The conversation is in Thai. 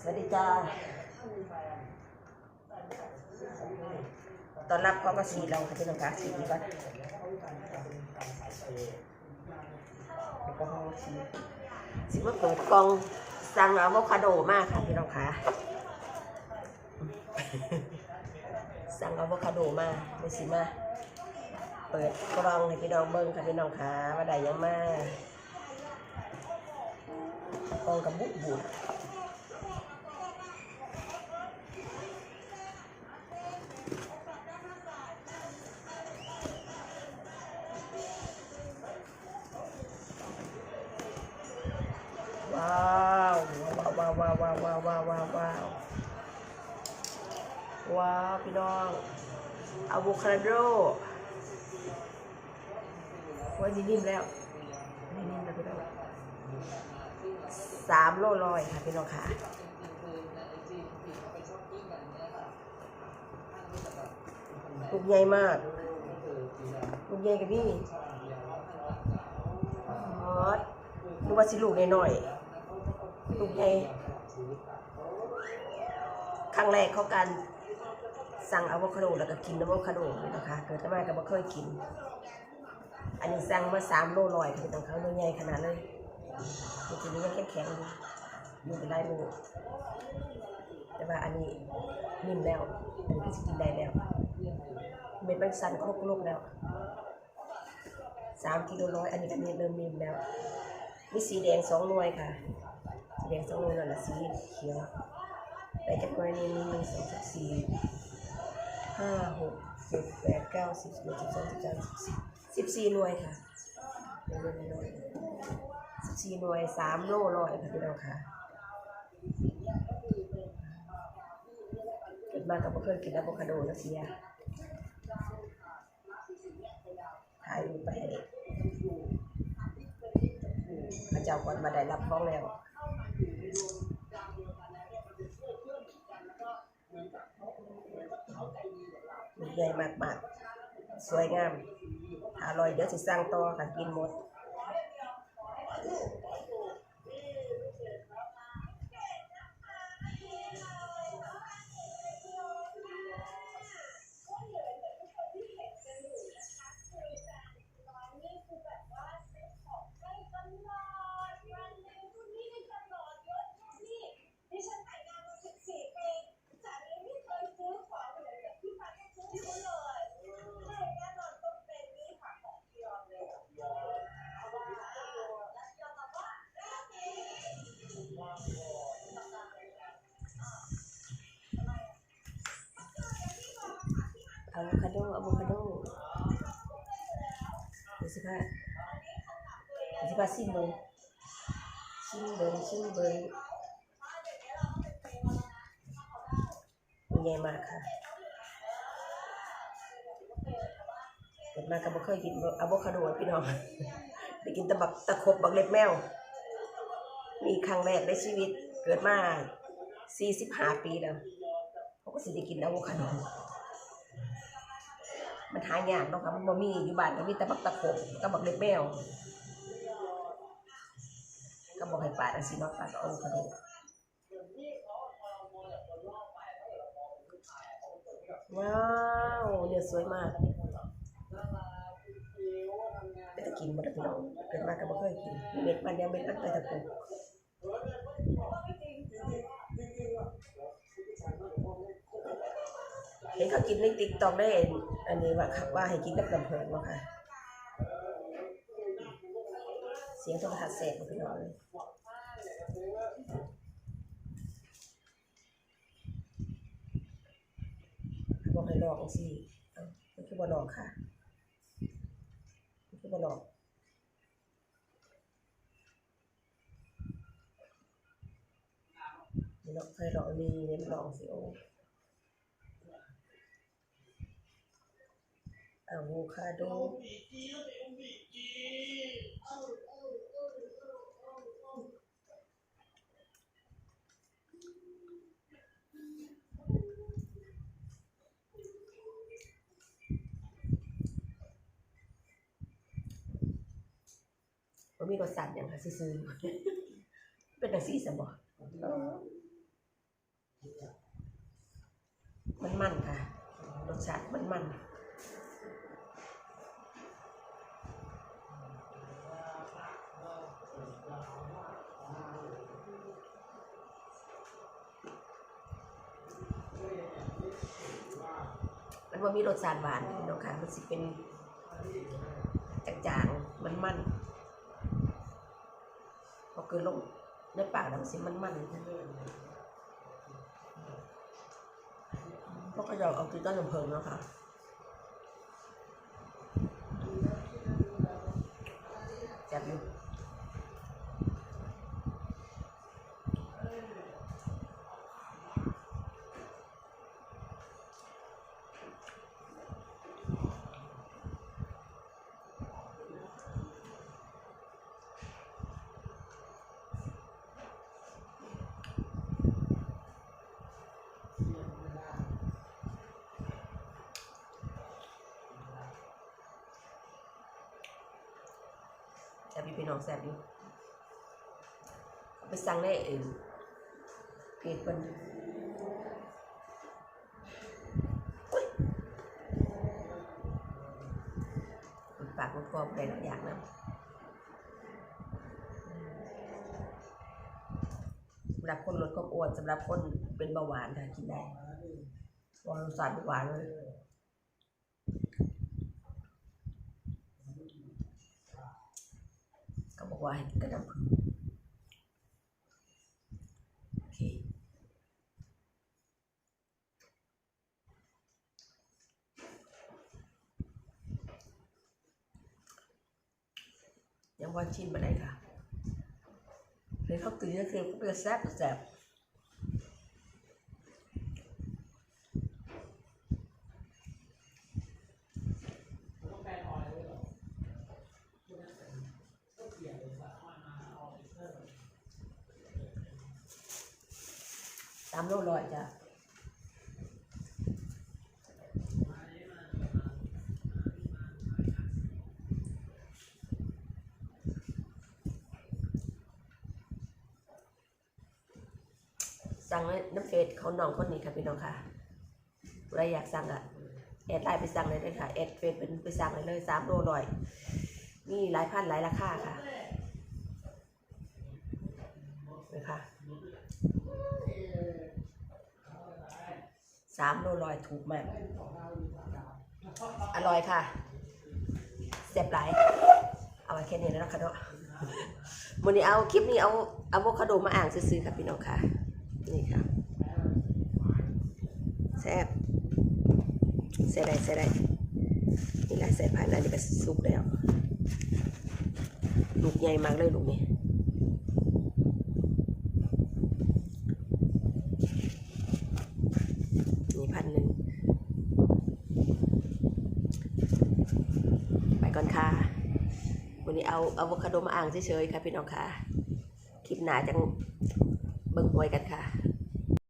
สวัสดีจ้าตอนรับเขาก็สีเราค่ะที่น้องกาสีก่อนแล้วก็ห้องสีสิมาเปิดกล่องสั่งอะโวคาโดมากค่ะพี่น้องคะสั่งอะโวคาโดมาเลยสิมาเปิดกล่องให้พี่น้องเบิ้งค่ะพี่น้องคะว่าได้ยังมากล่องกับบุบบุบาวว้าวว้าวว้าวว้าวว้าวว้าวว้าวว้าวพี่น้องอะโวคาโดวันนี้นิ่มแล้วนี่นิ่มแล้วพี่น้องสามโลลอยค่ะพี่น้องค่ะลูกใหญ่มากลูกใหญ่กับพี่ฮอตดูว่าสิลูกน้อยๆ ลูกใหญ่ครั้งแรกเขาการสั่งอะโวคาโดแล้วก็กินอะโวคาโดนะคะเกิดมาก็บ่เคยกิน อันนี้สั่งมาสามโลลอยคือต้องเขาตัวใหญ่ขนาดเลยมันจะมียังแข็งๆอยู่มีเป็นลายมือแต่ว่าอันนี้นิ่มแล้วอันนี้ก็จะกินได้แล้วเม็ดมันสั่นครบลูกแล้วสามกิโลร้อยอันนี้ก็เริ่มนิ่มแล้วมีสีแดงสองหน่วยค่ะ สีแดงสองหน่วยนั่นแหละสีเขียวไปจากหน่วยนี้มีหนึ่งสองสามสี่ห้าหกเจ็ดแปดเก้าสิบสิบเอ็ดสิบสองสิบสามสิบสี่สิบสี่หน่วยค่ะหน่วยหน่วยสิบสี่หน่วยสามโลร้อยค่ะพี่น้องค่ะเกิดมากับเพื่อนกินอะโวคาโดแล้วเสียถ่ายรูปไปให้พระเจ้าก่อนมาได้รับของแล้ว ใหญ่มากๆ สวยงามอร่อยเดี๋ยวสิสั่งต่อกันกินหมด อะโวคาโดอะโวคาโดเดี๋ยวสิค่ะเดี๋ยวสิค่ะซิมเบิงซิมเบิงซิมเบิงมันใหญ่มากค่ะเกิดมาก็บ่เคยกินอะโวคาโดพี่น้องได้กินต่บักตะคบบักเล็บแมวมีครั้งแรกในชีวิตเกิดมา45ปีแล้วเขาก็สิได้กินอะโวคาโด มันหายากเนาะค่ะมันบ่มีอยู่บ้านก็มีแต่บักตะโขบกับบักเล็บแมวก็บอกให้ปาดอันสิเนาะปาดเอากระดูกว้าวเนี่ยสวยมากไปตะกินหมดแล้วพี่น้องเกิดมาก็บ่เคยกินเม็ดมันยังเม็ดมันไปตะกุ เห็นเขากินในติ๊กต็อกได้อันนี้ว่าครับว่าให้กินกับน้ำเพลิงเนาค่ะ เสียงโทรทัศน์แสบพี่น้องเลยบอกให้ลองสิมันคือบ่ลองค่ะมันคือบ่ลองนี่เนาะใครลองนี่เนี่ยลองสิโอ้ อะโวคาโดมันมีรสชาติอย่างค่ะซื่อเป็นจังซี่ซะบ่มันมันค่ะ รสชาติมันมัน มันว่ามีรสชาติหวานพี่น้องค่ะมันสิเป็นจางๆมันมันพอเกินลงในปากแล้วมันสิมันมันพวกก็ยอมเอากินต้นลำเพิงเนาะค่ะจับอยู่ ซ่บอยู่พี่น้องแซ่บอยู่ไปสั่งได้เองเพจเพิ่นอุ๊ยมันปากมันคอได้หลายอย่างนะสำหรับคนลดความอ้วนสำหรับคนเป็นเบาหวานค่ะกินได้หวานรสาติหวานเลย ก็บอกว่าให้กินกระน้ำผึ้งโอเคยังวันชิมอะไรค่ะเห็นเขาตื่นก็คือก็เป็นแซ่บแซ่บตามโลลอยจ้ะสั่งนน้ำเฟซเขาน้องคนนี้ค่ะพี่น้องค่ะใครอยากสั่งอะแอดไลน์ไปสั่งเลยเลยค่ะแอดเฟซเป็นไปสั่งเลยเลยสามโลลอย มีหลายพันหลายราคาค่ะ นะคะสามโลลอยถูกมาก อร่อยค่ะเสียบหลาย เอาไว้แค่นี้แล้วนะคะเนาะวันนี้เอาคลิปนี้เอาอะโวคาโดมาอ่างซื้อๆค่ะพี่น้องค่ะ นี่ค่ะแซ่บใส่ได้ใส่ได้นี่แหละใส่ผ่านแล้วนี่ก็สุกแล้ว ลูกใหญ่มากเลยลูกนี้พันหนึ่งไปก่อนค่ะ วันนี้ เอาอะโวคาโดมาอ่างเฉยๆค่ะพี่น้องค่ะ คลิปหนาจังเบิ่งหวยกันค่ะ